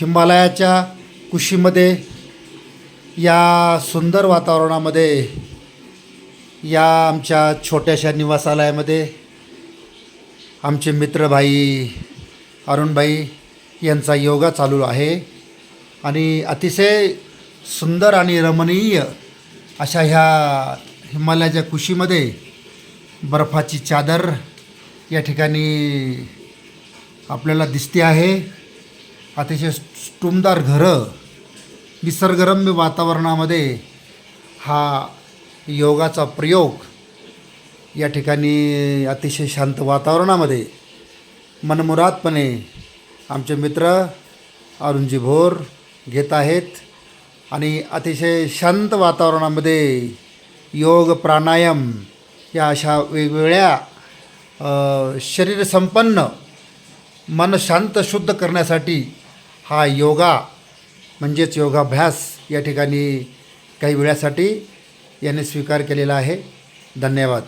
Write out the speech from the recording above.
हिमालयाच्या कुशीमध्ये या सुंदर वातावरणामध्ये या आमच्या छोट्याशा निवासालयामध्ये आमचे मित्रभाई अरुणभाई यांचा योगा चालू आहे. आणि अतिशय सुंदर आणि रमणीय अशा ह्या हिमालयाच्या कुशीमध्ये बर्फाची चादर या ठिकाणी आपल्याला दिसते आहे. अतिशय टुमदार घरं निसर्गरम्य वातावरणामध्ये हा योगाचा प्रयोग या ठिकाणी अतिशय शांत वातावरणामध्ये मनमुरादपणे आमचे मित्र अरुणजी भोर घेत आहेत आणि अतिशय शांत वातावरणामध्ये योग प्राणायाम या अशा वेगवेगळ्या शरीरसंपन्न मन शांत शुद्ध करण्यासाठी हा योगा म्हणजेच योगाभ्यास या ठिकाणी काही वेळासाठी याने स्वीकार केलेला आहे. धन्यवाद.